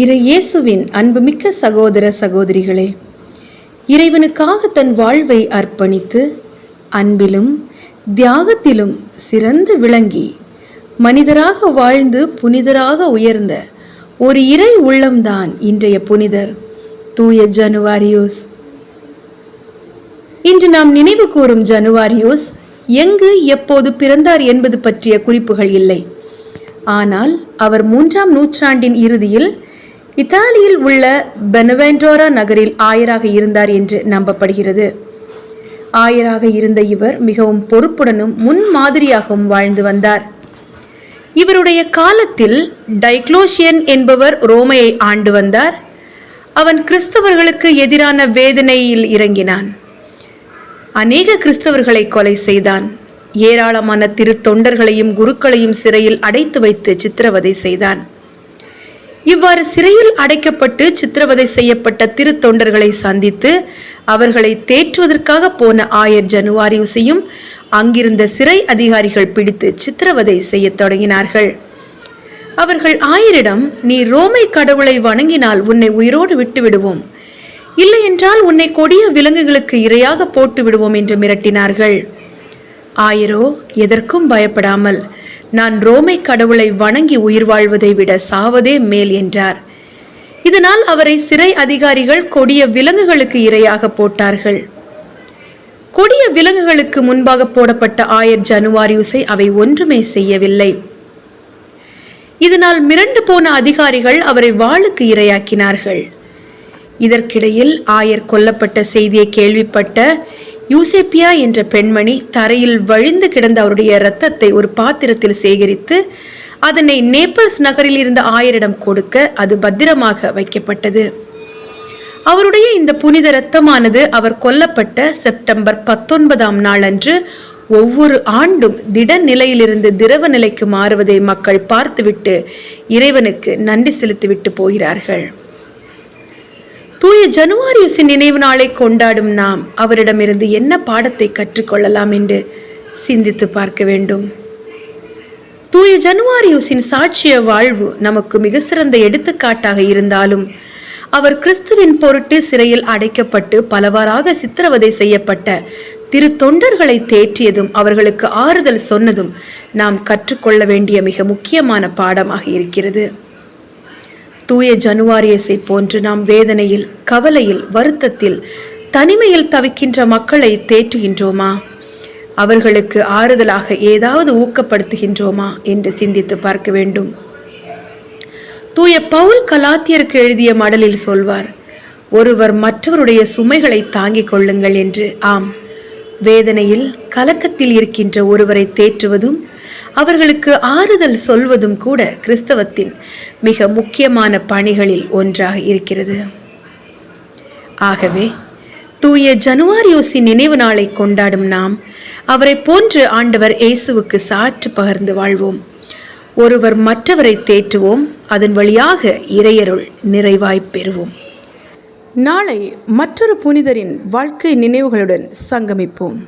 இரு இயேசுவின் அன்புமிக்க சகோதர சகோதரிகளே இறைவனுக்காக தன் வாழ்வை அர்ப்பணித்து அன்பிலும் தியாகத்திலும் சிறந்து விளங்கி மனிதராக வாழ்ந்து புனிதராக உயர்ந்த ஒரு இறை உள்ளம்தான் இன்றைய புனிதர் தூய ஜனுவாரியோஸ். இன்று நாம் நினைவு கூறும் ஜனுவாரியோஸ் எங்கு எப்போது பிறந்தார் என்பது பற்றிய குறிப்புகள் இல்லை. ஆனால் அவர் மூன்றாம் நூற்றாண்டின் இறுதியில் இத்தாலியில் உள்ள பெனவென்டோரா நகரில் ஆயராக இருந்தார் என்று நம்பப்படுகிறது. ஆயராக இருந்த இவர் மிகவும் பொறுப்புடனும் முன்மாதிரியாகவும் வாழ்ந்து வந்தார். இவருடைய காலத்தில் டைக்ளோஷியன் என்பவர் ரோமையை ஆண்டு வந்தார். அவன் கிறிஸ்தவர்களுக்கு எதிரான வேதனையில் இறங்கினான். அநேக கிறிஸ்தவர்களை கொலை செய்தான். ஏராளமான திரு தொண்டர்களையும் குருக்களையும் சிறையில் அடைத்து வைத்து சித்திரவதை செய்தான். இவ்வாறு சிறையில் அடைக்கப்பட்டு சித்திரவதை செய்யப்பட்ட திரு தொண்டர்களை சந்தித்து அவர்களை தேற்றுவதற்காக போன ஆயர் ஜனுவாரியுசையும் அங்கிருந்த சிறை அதிகாரிகள் பிடித்து சித்திரவதை செய்யத் தொடங்கினார்கள். அவர்கள் ஆயரிடம் நீ ரோமை கடவுளை வணங்கினால் உன்னை உயிரோடு விட்டு விடுவோம் இல்லை என்றால் உன்னை கொடிய விலங்குகளுக்கு இரையாக போட்டு விடுவோம் என்று மிரட்டினார்கள். ஆயரோ எதற்கும் பயப்படாமல் நான் ரோமை கடவுளை வணங்கி உயிர் வாழ்வதை விட சாவதே மேல் என்றார். இதனால் அவரை சிறை அதிகாரிகள் கொடிய விலங்குகளுக்கு இரையாக போட்டார்கள். கொடிய விலங்குகளுக்கு முன்பாக போடப்பட்ட ஆயர் ஜனுவாரியுசை அவை ஒன்றுமே செய்யவில்லை. இதனால் மிரண்டு போன அதிகாரிகள் அவரை வாளுக்கு இரையாக்கினார்கள். இதற்கிடையில் ஆயர் கொல்லப்பட்ட செய்தியை கேள்விப்பட்ட யூசேப்பியா என்ற பெண்மணி தரையில் வழிந்து கிடந்த அவருடைய இரத்தத்தை ஒரு பாத்திரத்தில் சேகரித்து அதனை நேபிள்ஸ் நகரில் இருந்த ஆயரிடம் கொடுக்க அது பத்திரமாக வைக்கப்பட்டது. அவருடைய இந்த புனித இரத்தமானது அவர் கொல்லப்பட்ட செப்டம்பர் பத்தொன்பதாம் நாளன்று ஒவ்வொரு ஆண்டும் திட நிலையிலிருந்து திரவ நிலைக்கு மாறுவதை மக்கள் பார்த்துவிட்டு இறைவனுக்கு நன்றி செலுத்திவிட்டு போகிறார்கள். தூய ஜனுவாரியுசின் நினைவு நாளை கொண்டாடும் நாம் அவரிடமிருந்து என்ன பாடத்தை கற்றுக்கொள்ளலாம் என்று சிந்தித்து பார்க்க வேண்டும். தூய ஜனுவாரியுசின் சாட்சிய வாழ்வு நமக்கு மிக சிறந்த எடுத்துக்காட்டாக இருந்தாலும் அவர் கிறிஸ்துவின் பொருட்டு சிறையில் அடைக்கப்பட்டு பலவாறாக சித்திரவதை செய்யப்பட்ட திரு தொண்டர்களை தேற்றியதும் அவர்களுக்கு ஆறுதல் சொன்னதும் நாம் கற்றுக்கொள்ள வேண்டிய மிக முக்கியமான பாடமாக இருக்கிறது. தூய ஜனுவாரியஸை போன்று நாம் வேதனையில் கவலையில் வருத்தத்தில் தனிமையில் தவிக்கின்ற மக்களை தேற்றுகின்றோமா? அவர்களுக்கு ஆறுதலாக ஏதாவது ஊக்கப்படுத்துகின்றோமா என்று சிந்தித்து பார்க்க வேண்டும். தூய பவுல் கலாத்தியருக்கு எழுதிய மடலில் சொல்வார் ஒருவர் மற்றவருடைய சுமைகளை தாங்கிக் கொள்ளுங்கள் என்று. ஆம் வேதனையில் கலக்கத்தில் இருக்கின்ற ஒருவரை தேற்றுவதும் அவர்களுக்கு ஆறுதல் சொல்வதும் கூட கிறிஸ்தவத்தின் மிக முக்கியமான பணிகளில் ஒன்றாக இருக்கிறது. ஆகவே தூய ஜனுவாரியோசி நினைவு நாளை கொண்டாடும் நாம் அவரை போன்று ஆண்டவர் இயேசுவுக்கு சாற்று பகர்ந்து வாழ்வோம். ஒருவர் மற்றவரை தேற்றுவோம் அதன் வழியாக இறையருள் நிறைவாய் பெறுவோம். நாளை மற்றொரு புனிதரின் வாழ்க்கை நினைவுகளுடன் சங்கமிப்போம்.